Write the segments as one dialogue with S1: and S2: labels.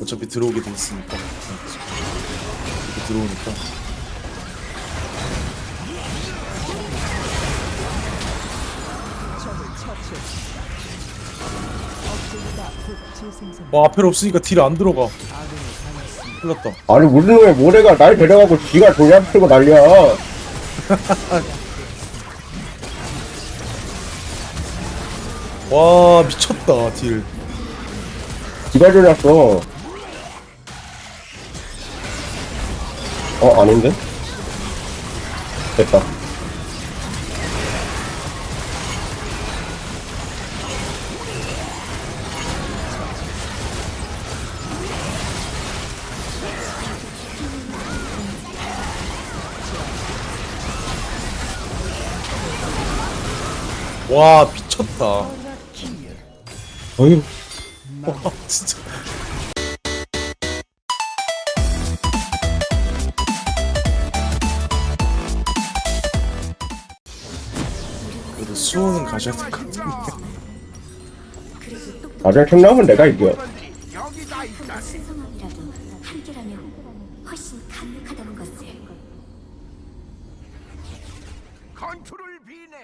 S1: 어차피 들어오게 돼 있으니까. 이렇게 들어오니까. 와 앞에 없으니까 딜 안 들어가. 났다.
S2: 아니 우리 놈의 모래가 날 데려가고 지가 종이 틀고 난리야.
S1: 와 미쳤다 딜.
S2: 지가 졸렸어 어 아닌데? 됐다.
S1: 와 미쳤다.
S2: 어휴
S1: 와 진짜 같은데
S2: 나중에 템 나오면 내가 이겨.
S3: 신성함이라도 함께라면 훨씬 강력하다는 것을.
S4: 컨트롤 비네.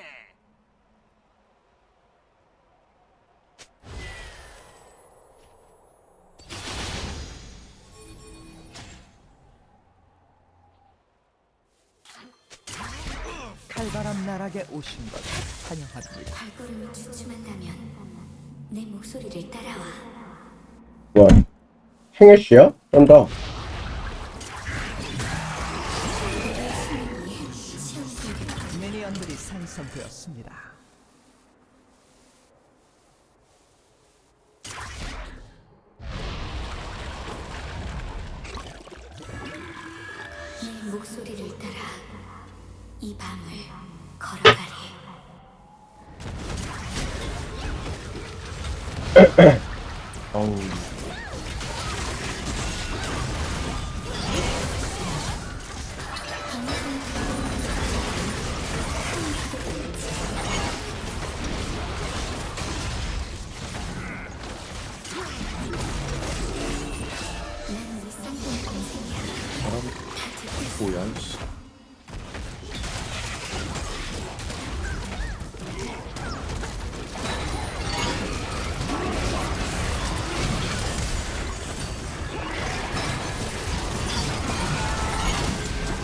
S5: 칼바람 나락에 오신 것
S3: 목소리를 따라와
S2: 뭐야 행해씨야? 쩐다
S5: 미니언들이 생성되었습니다.
S3: 내 목소리를 따라 이 밤을
S1: 아우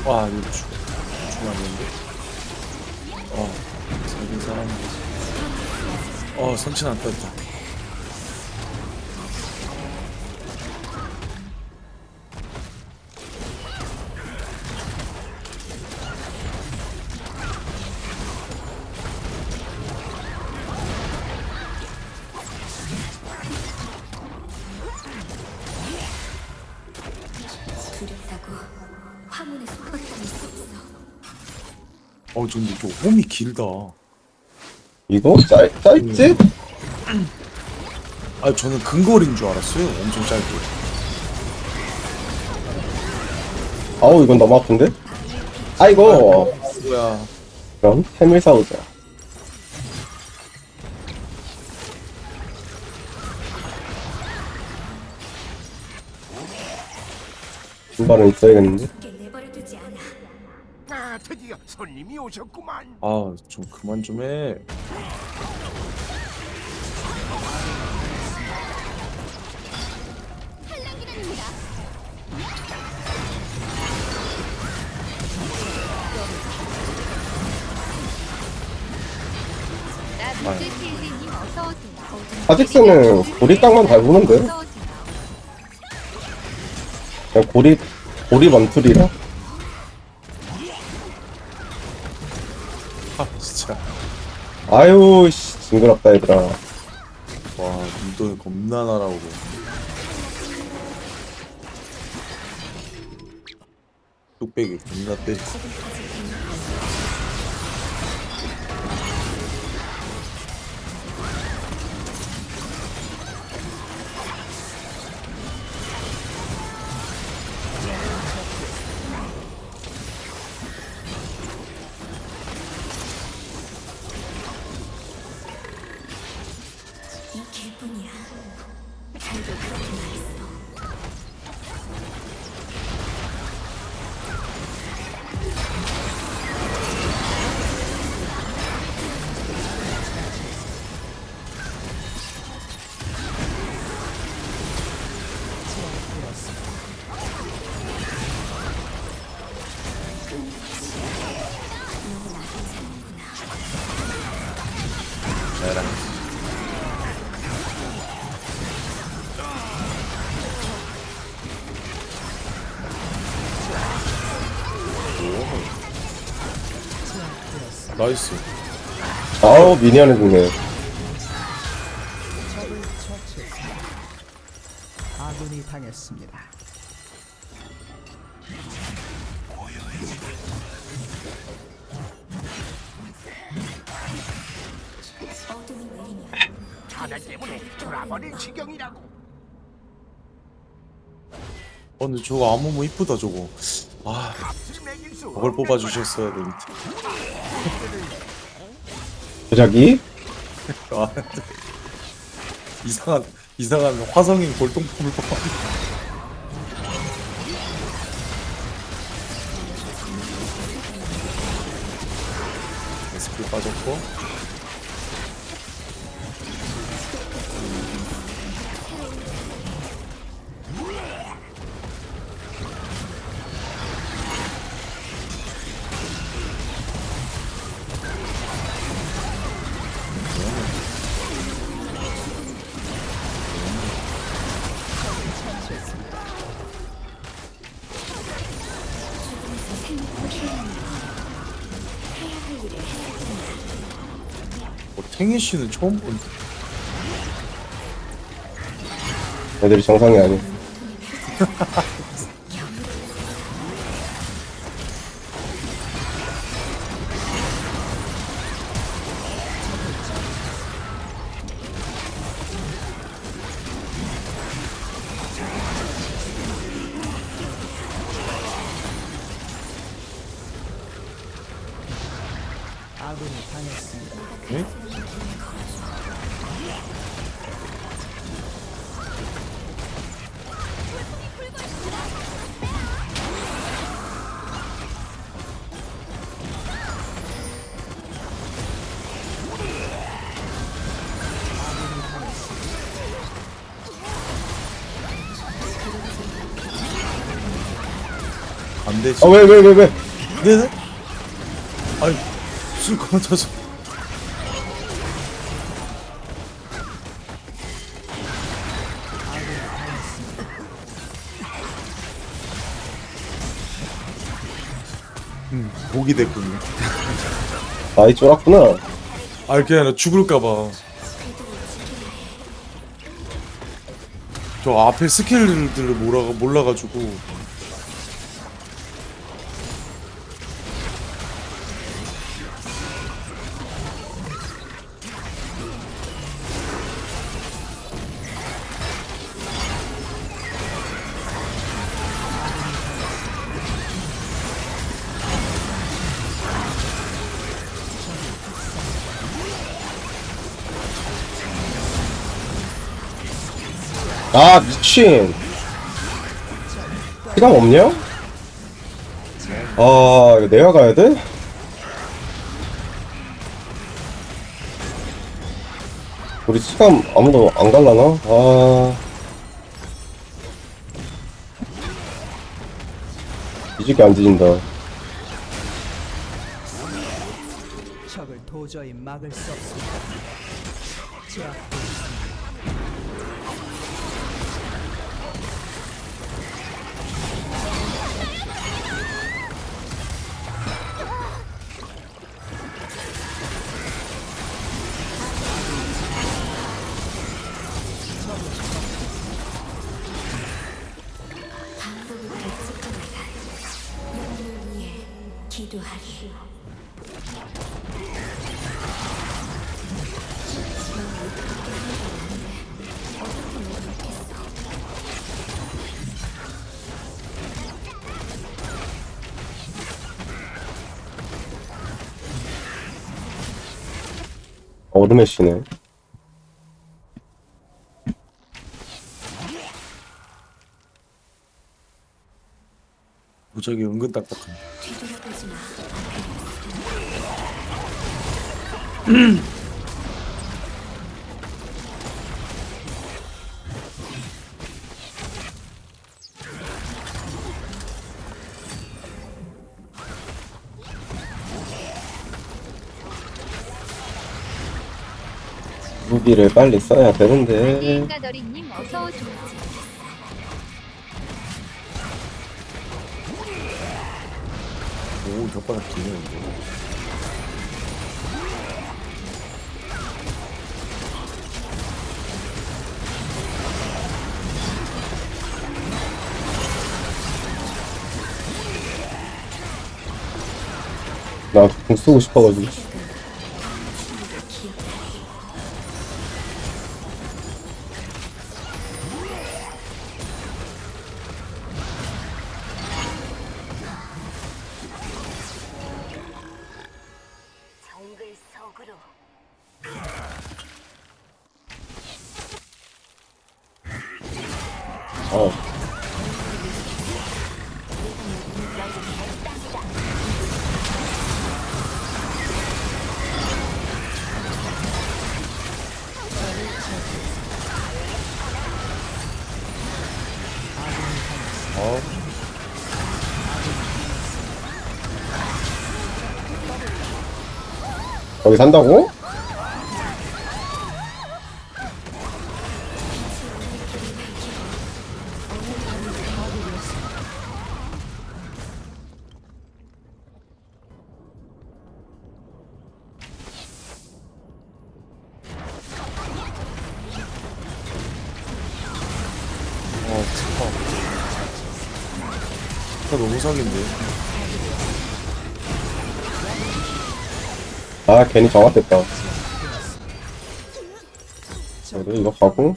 S1: 와 이거 죽 죽었는데? 어 살긴 살았는데 어 선친 안 떴다
S3: 어
S1: 근데 이거 홈이 길다
S2: 이거? 짜, 짜있지?
S1: 아 저는 근거리인 줄 알았어요 엄청 짧게
S2: 아우 이건 너무 아픈데? 아이고
S1: 뭐야
S2: 그럼 템을 사오자 신발은 있어야겠는데?
S4: 드디어 손님이 오셨구만.
S1: 아 좀 그만 좀해.
S2: 아직스는 고리 땅만 밟으는데? 그냥 고리 고리 원툴이라 아유 씨 징그럽다 얘들아.
S1: 와 눈동이 겁나 날아오고. 뚝배기 겁나 때리
S3: 내라.
S1: 나이스.
S2: 아우 미니언이 죽네.
S1: 근데 저거 아무무 이쁘다 저거. 아, 저걸 뽑아주셨어야 되는데.
S2: 도자기?
S1: 아, 이상한 이상한 화성인 골동품을 뽑아. 스킬 빠졌고. 뭐 탱이 씨는 처음 본.
S2: 애들이 정상이 아니
S5: 아
S1: 안 되지.
S2: 아왜 왜 왜 왜?
S1: 네네? 아니, 술 꺼져서. 음, 목이 됐군요.
S2: 나이 쫄았구나
S1: 아, 그게 아니라 죽을까봐. 저 앞에 스킬들을 몰라, 몰라가지고.
S2: 미친 시간 없냐? 아 이거 내가 가야 돼? 우리 시간 아무도 안 갈라나? 아 뒤지게 안 뒤진다
S5: 적을 도저히 막을 수 없습니다. 제압
S3: 기도하리
S2: 어둠의 씨네
S1: 무적이 은근 딱딱한.
S2: 무기를 빨리 써야 되는데
S6: 게임가더리님 어서 오세요.
S1: 혓바닥 길면
S5: 나공 쓰고 싶어가지고 거기 산다고? 아, 괜히 정확했다. 그래도 이거 가고.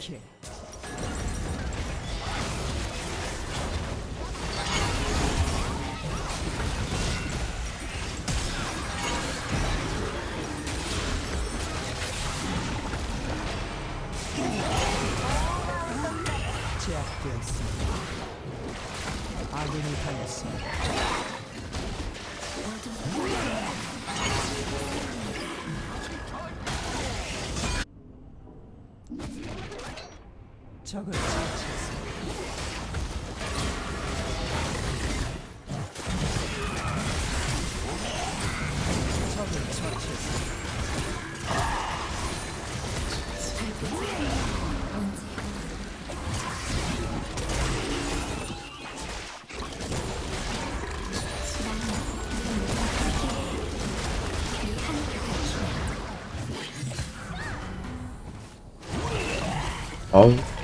S3: 아군이 당했습니다. 적을 처치했습니다. 적을 처치했습니다.
S5: 아우.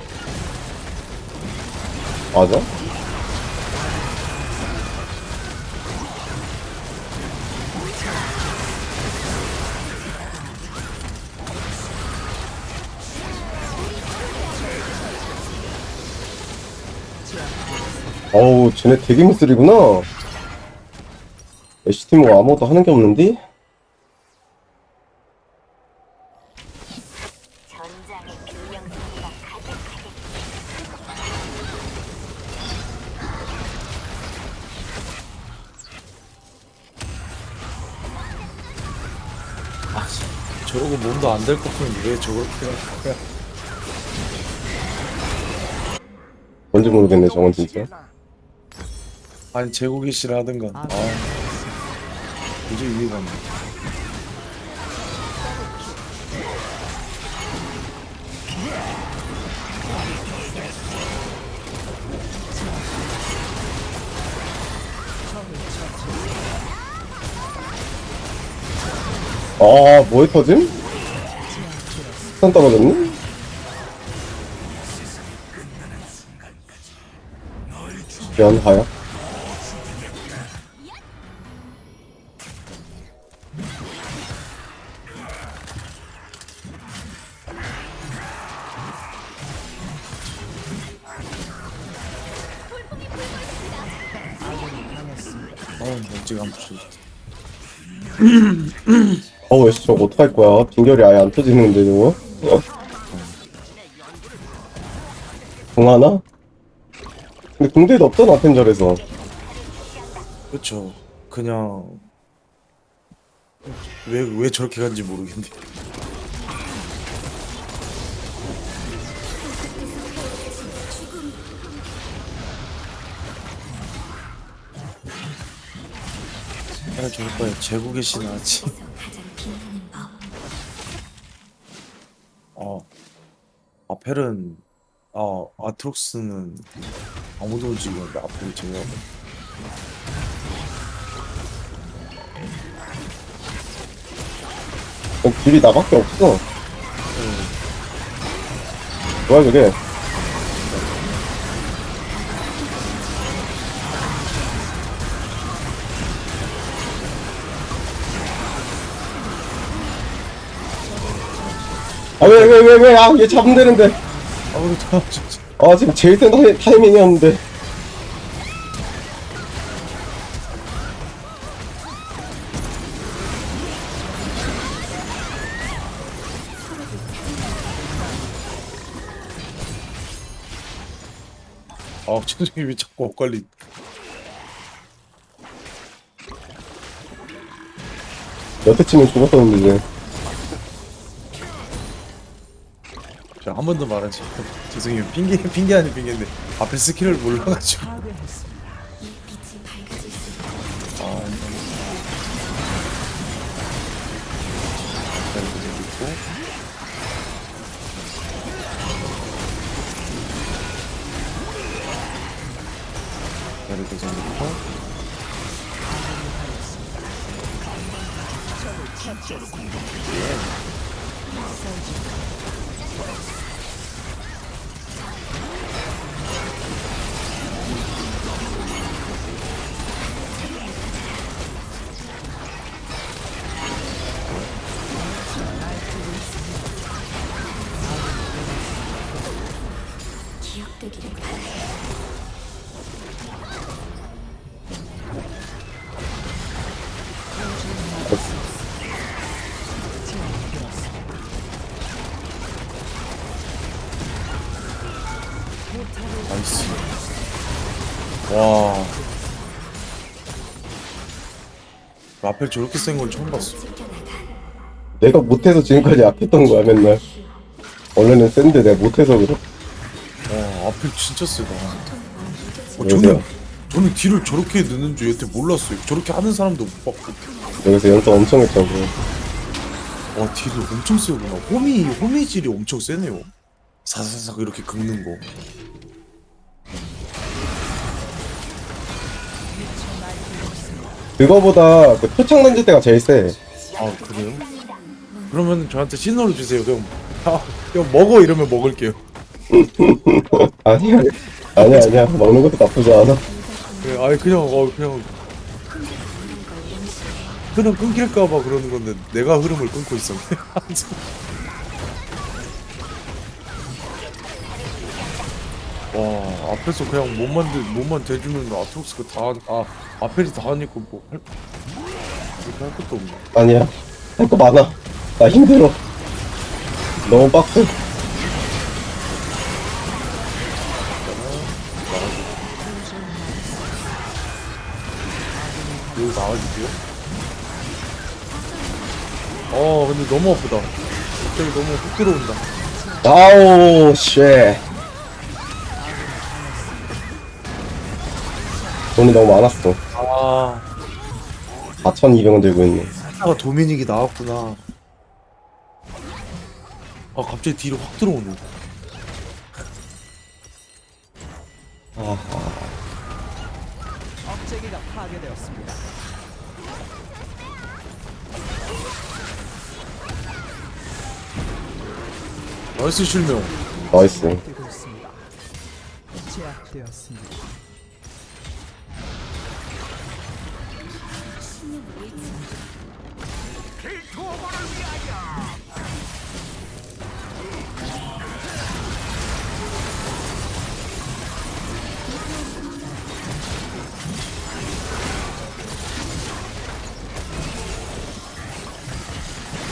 S5: 맞아? 어우, 쟤네 되게 무슬이구나. H팀 뭐 아무것도 하는 게 없는데?
S1: 안 될 거면 왜 저렇게 할 거야?
S5: 뭔지 모르겠네, 저건 진짜.
S1: 아니, 제국이 씨를 하든가.
S3: 아,
S1: 아, 도저히 이해가 안 돼.
S5: 아, 뭐에 터짐? 선 떨어졌니? 연하야?
S1: 어우, 안 부셔.
S5: 어우, 씨, 저거 어떡할 거야? 빙결이 아예 안 터지는데, 저거? 공하나? 근데 공대도 없잖아, 텐절에서.
S1: 그쵸. 그냥. 왜, 왜 저렇게 간지 모르겠네. 아, 저럴 거야. 제국의 신 하지. 아펠은, 아, 아트록스는 아무도 지금 아펠을 제외하고.
S5: 어, 길이 나밖에 없어. 뭐야, 저게?
S2: 아왜 왜 왜 왜? 아얘 잡으면 되는데.
S1: 아우 저 진짜
S2: 아 지금 제일 센 타이, 타이밍이었는데.
S1: 아 천정이 왜 자꾸 엇갈리.
S2: 여태 치면 죽었었는데 이제
S1: 한 번 더 말하지. 죄송해요. 핑계 핑계 아닌 핑계인데. 앞에 스킬을 몰라가지고 라펠 저렇게 센 건 처음 봤어.
S2: 내가 못해서 지금까지 약했던 거야 맨날. 원래는 센데 내가 못해서 그래.
S1: 와 라펠 진짜 세다. 어, 저는 저는 딜을 저렇게 넣는 줄 여태 몰랐어요. 저렇게 하는 사람도 못 봤고.
S2: 여기서 연습 엄청 했다고.
S1: 와 딜을 엄청 세구나. 호미 호미질이 엄청 세네요. 사사삭 이렇게 긁는 거
S2: 그거보다 그 표창 던질 때가 제일 세.
S1: 아 그래요? 그러면 저한테 신호를 주세요 그럼 아, 먹어 이러면 먹을게요.
S2: 아니야. 아니야 아니야. 먹는 것도 나쁘지 않아.
S1: 그래, 아니 그냥 어 그냥. 흐름 끊길까봐 그러는 건데 내가 흐름을 끊고 있었네. 와 앞에서 그냥 몸만 대, 몸만 대주면 아트록스가 다아 아펠이 다 하니까 뭐 할, 이렇게 할 것도 없네.
S2: 아니야 할 거 많아 나 힘들어 너무 빡세
S1: 여기 나와주세요. 어 근데 너무 아프다. 갑자기 너무 훅 들어온다.
S2: 아우 쉣 돈이 너무 많았어
S1: 아
S2: 4,200원 들고 있네
S1: 하다가 도미닉이 나왔구나. 아 갑자기 뒤로 확 들어오네.
S5: 억제기가 파괴되었습니다.
S1: 나이스 실명.
S2: 나이스
S5: 되고 있습니다. 제압되었습니다.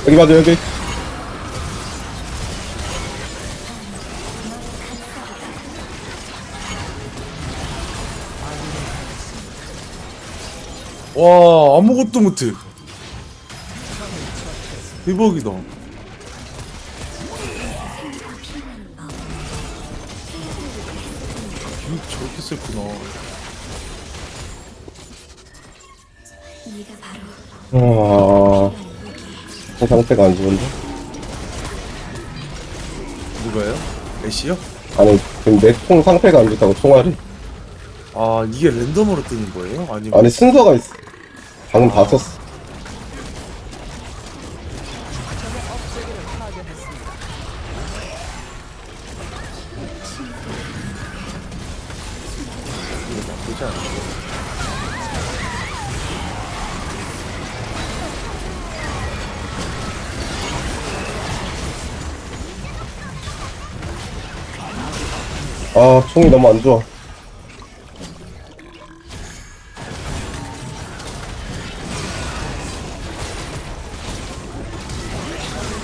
S2: 여기 봐줘 여기
S1: 와 아무것도 못해. 대박이다. 이 저렇게 셌구나.
S3: 네가 바로
S2: 아 어, 상태가 안 좋은데
S1: 누가요? 애쉬요?
S2: 아니 지금 내총 상태가 안 좋다고 총알이
S1: 아 이게 랜덤으로 뜨는 거예요? 아니면
S2: 아니 순서가 있어 방금 다 썼어 아 총이 너무 안 좋아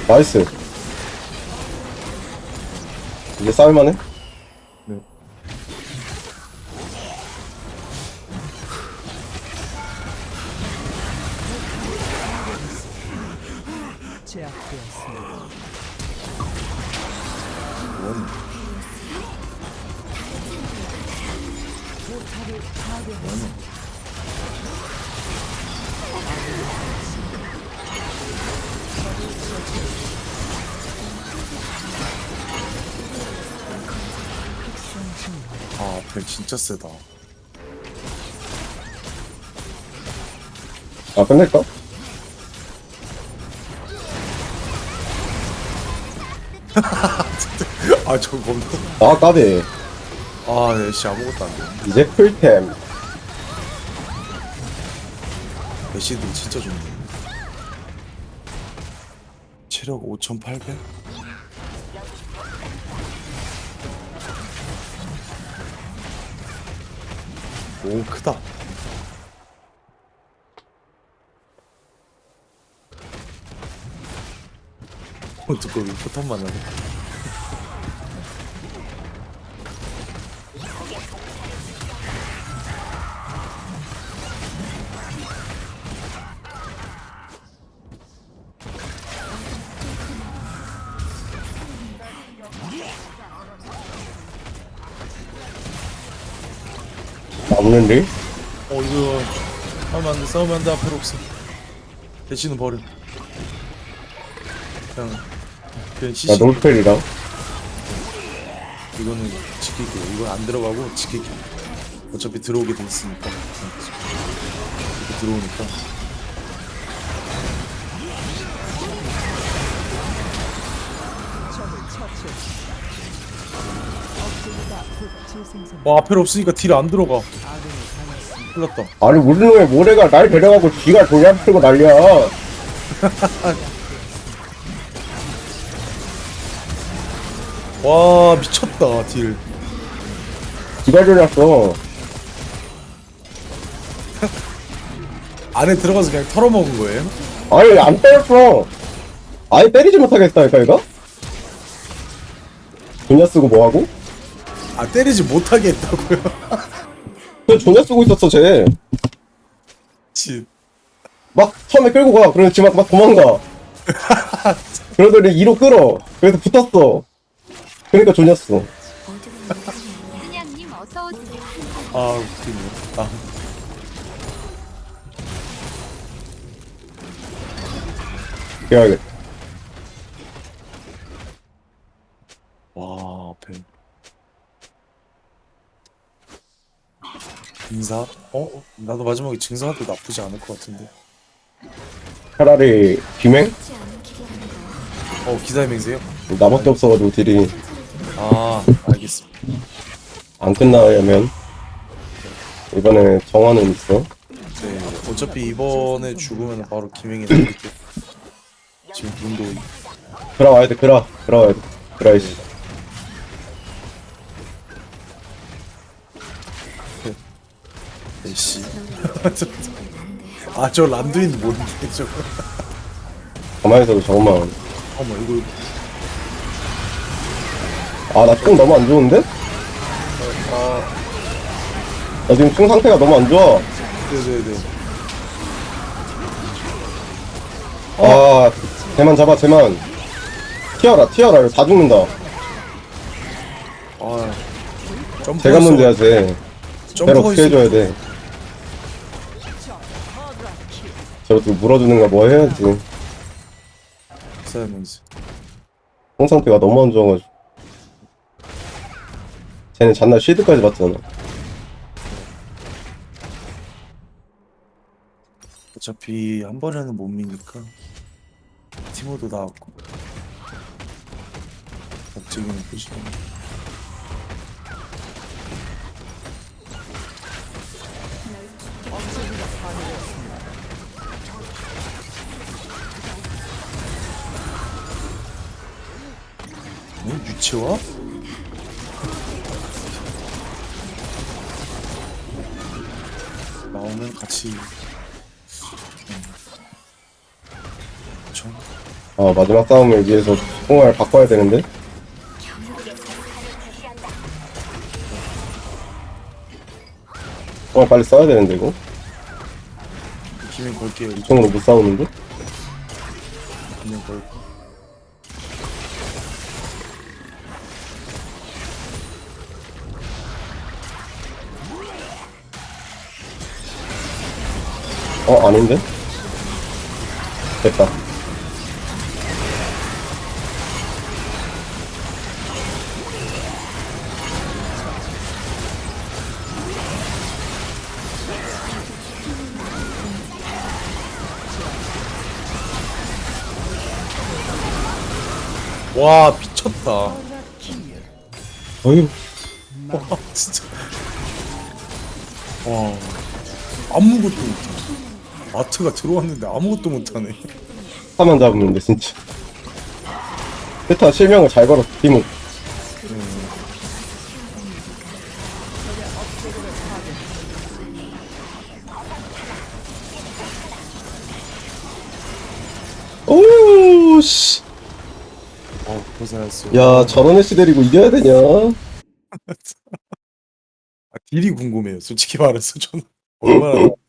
S2: 나이스 이제 싸울만해?
S1: 아 아펠 진짜 세다
S2: 아 끝낼까?
S1: 아 저거 겁나
S2: 아 까비
S1: 아 애쉬 아무것도 안 돼.
S2: 이제 풀템.
S1: 애쉬도 진짜 좋네. 체력 5800? 오 크다. 어 두꺼비 포탄만 하네
S2: 일?
S1: 어 이거 하면 안돼. 싸우면 안돼 앞으로 없어. 대신은 버려. 그냥 그냥
S2: 나
S1: CC
S2: 놀펠이랑
S1: 이거는 지킬게요 이건 안 들어가고 지킬게요 어차피 들어오게 돼 있으니까. 이렇게 들어오니까. 와 앞에 없으니까 딜 안 들어가 났다
S2: 아니 우리 놈의 모래가 날 데려가고 지가 종양 풀고 난리야
S1: 와 미쳤다 딜
S2: 지가 졸랐어
S1: 안에 들어가서 그냥 털어먹은 거예요?
S2: 아니 안 때렸어 아예 때리지 못하겠다니까 얘가 존야 쓰고 뭐하고?
S1: 아 때리지 못하게 했다고요?
S2: 그 존야 쓰고 있었어 쟤진막 처음에 끌고 가. 그러면 지금 막, 막 도망가. 그러더니 2로 끌어. 그래서 붙었어. 그러니까 존였어.
S6: 그냥님 어서 오세요.
S1: 아 웃기네 아
S2: 깨야겠다.
S1: 와, 앞 에. 인사? 어? 나도 마지막에 증사도 나쁘지 않을 것 같은데.
S2: 차라리
S3: 거
S1: 어, 기사의 맹세요?
S2: 나밖에 없어가지고 딜이
S1: 아, 알겠습니다.
S2: 안 끝나면 이번에 정화는 있어.
S1: 네, 어차피 이번에 죽으면 바로 김행이 나올게. 지금 문도
S2: 들어와야 돼, 들어. 들어와야 돼. 들어야지.
S1: 에이씨. 아, 저 란두인 뭔데, 저거.
S2: 가만히 있어도 저것만.
S1: 어머, 이거.
S2: 아, 나총 너무 안 좋은데? 나 지금 총 상태가 너무 안 좋아.
S1: 네네네.
S2: 아, 쟤만 잡아, 쟤만. 튀어라, 튀어라. 이거 다 죽는다.
S1: 아. 점프
S2: 제가 문제야, 쟤. 쟤를 어떻게 해줘야 돼. 저것도 물어주는 거 뭐 해야지.
S1: 맹세.
S2: 총 상태가 너무 안 좋아가지고. 쟤는 잔날 쉴드까지 봤잖아.
S1: 어차피 한 번에는 못 미니까 티모도 나왔고 박재균은 보시면 뭐 유치원? 나오면 같이. 좀
S2: 아 마지막 싸움을 위해서 총알 바꿔야 되는데? 총알 빨리 써야 되는데 이거?
S1: 기면 걸게요.
S2: 총으로 못 싸우는데?
S1: 기면 걸고.
S2: 어 아닌데? 됐다.
S1: 와 미쳤다.
S2: 어휴.
S1: 와 진짜. 와 아무것도 못해 아트가 들어왔는데 아무것도 못하네.
S2: 하만 잡으면 돼 진짜. 세타 실명을 잘 걸었어 팀은. 오씨.
S1: 어 고생했어.
S2: 야 저런 애씨 데리고 이겨야 되냐?
S1: 아, 딜이 궁금해요. 솔직히 말해서 저는 얼마나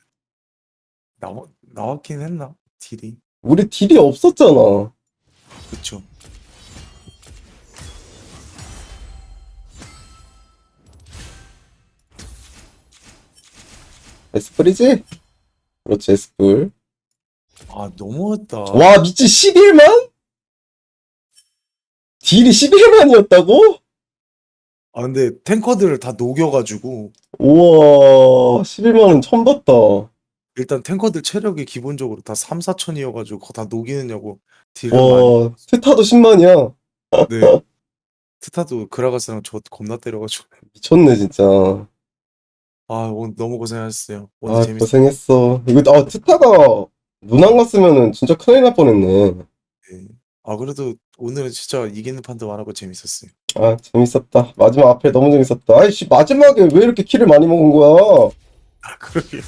S1: 나와, 나왔긴 했나? 딜이?
S2: 우리 딜이 없었잖아.
S1: 그쵸.
S2: 에스플이지? 그렇지 에스플
S1: 아 너무했다.
S2: 와 미치 11만? 딜이 11만이었다고?
S1: 아 근데 탱커들을 다 녹여가지고.
S2: 우와 11만은 처음 봤다
S1: 일단 탱커들 체력이 기본적으로 다 3, 4천이어 가지고 그거 다 녹이느냐고 딜을 많이
S2: 와 세타도 10만이야.
S1: 네. 트타도 그라가스랑 저 겁나 때려 가지고.
S2: 미쳤네 진짜.
S1: 아 오늘 너무 고생하셨어요. 오늘
S2: 아
S1: 재밌었어요.
S2: 고생했어. 이거 아 트타가 눈 안 갔으면은 진짜 큰일 날 뻔했네.
S1: 아 그래도 오늘은 진짜 이기는 판도 많았고 재밌었어요.
S2: 아 재밌었다. 마지막 앞에 너무 재밌었다. 아이씨 마지막에 왜 이렇게 키를 많이 먹은 거야?
S1: 아 그러게요